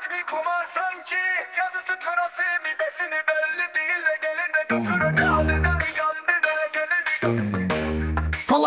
Hayat bir kumar sanki Yazısı törası midesini belli değil ve gelir de götürür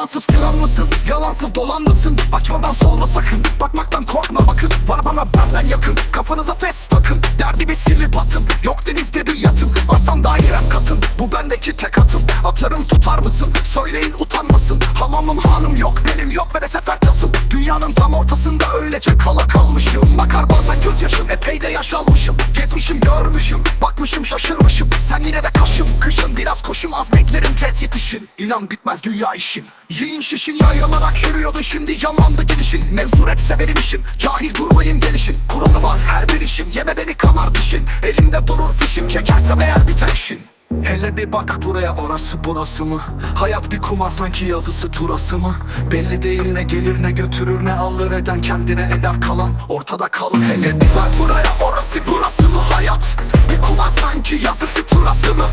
Falansız plan mısın? Yalansız dolan mısın? Açmadan solma sakın. Bakmaktan korkma bakın. Var bana benden yakın. Kafanıza fes takın. Derdi bir sirli batın. Yok denizde bir yatın. Arsam dairem katın. Bu bendeki tek atım. Atarım tutar mısın? Söyleyin utanmasın. Hamamım hanım yok benim yok ve de sefer tasım Dünyanın tam ortasında öylece kala kalmışım. Bakar bazen gözyaşım epey de yaş almışım Gezmişim görmüşüm Bakmışım şaşırmışım. Sen yine de kaşım kışın Biraz koşum. Az beklerim tez yetişin. İnan bitmez dünya işin Yiyin şişin yaylanarak yürüyordun şimdi yamandı gelişin Mevzu rap severim işin Cahil durmayın gelişin Kuralı var her bir işin Yeme beni kamar dişin Elimde durur fişim Çekersem eğer biter işin Hele bir bak buraya orası burası mı? Hayat bir kumar sanki yazısı turası mı? Belli değil ne gelir ne götürür ne alır eden kendine eder kalan Ortada kalır hele bir bak buraya orası burası mı? Hayat bir kumar sanki yazısı turası mı?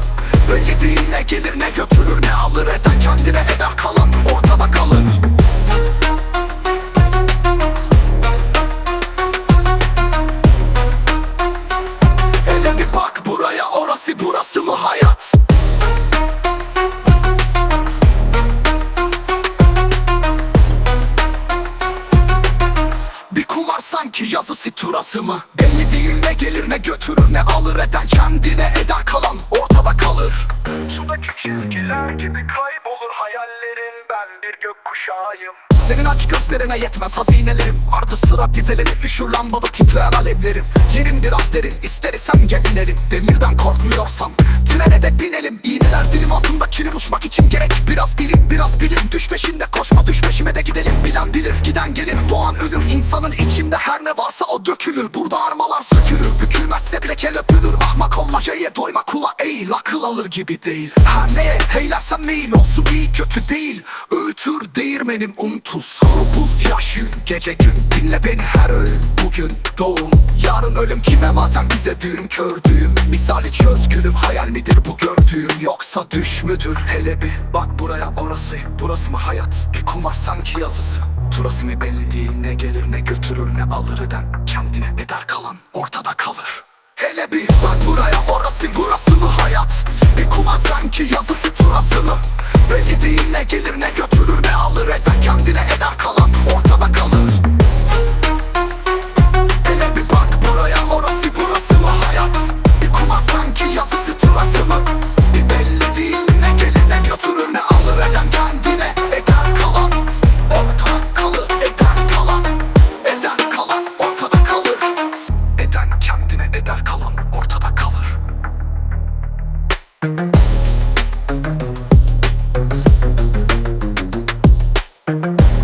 Değil ne gelir ne götürür ne alır eden kendine eder kalan Ortada kalır Hele bir bak buraya orası burası mı hayat? Bir kumar sanki yazısı turası mı? Belli değil ne gelir ne götürür ne alır eden kendine eder kalan ortada kalır Sudaki çizgiler gibi kaybolur hayallerin. Ben bir gökkuşağıyım. Senin aç gözlerine yetmez hazinelerim. Ardı sıra dizeleri üşür lambada titreyen alevlerim. Yerim biraz derin ister isem gel inerim. Demirden korkmuyorsam trene de binelim. İğneler dilim altında kilim uçmak için gerek. Biraz bilim biraz bilim. Düş peşinde koşma düş peşime de gidelim. Bilen bilir giden gelir. Doğan ölür İnsanın içinde her ne varsa o dökülür. Burada armalar sökülür bükülmezse bile kel öpülür. Ahmak olma şeye doyma kula eğil akıl alır gibi değil. Her neye heylersen meyil olsun iyi kötü değil. Öğütür değirmenim un tuz Kuru buz yaş gece gün. Dinle beni her öğün. Bugün doğum Yarın ölüm. Kime madem bize düğüm. Misali çöz gülüm hayal midir bu gördüğüm? Yoksa düş müdür? Hele bir Bak buraya orası. Burası mı hayat? Bir kumar sanki yazısı. Turası mı belli değil? Ne gelir ne götürür ne alır eden? Kendine eder kalan ortada kalır sanki yazısı turası mı Belli değil ne gelir ne götürür ne alır eden Kendine eder kalan Thank you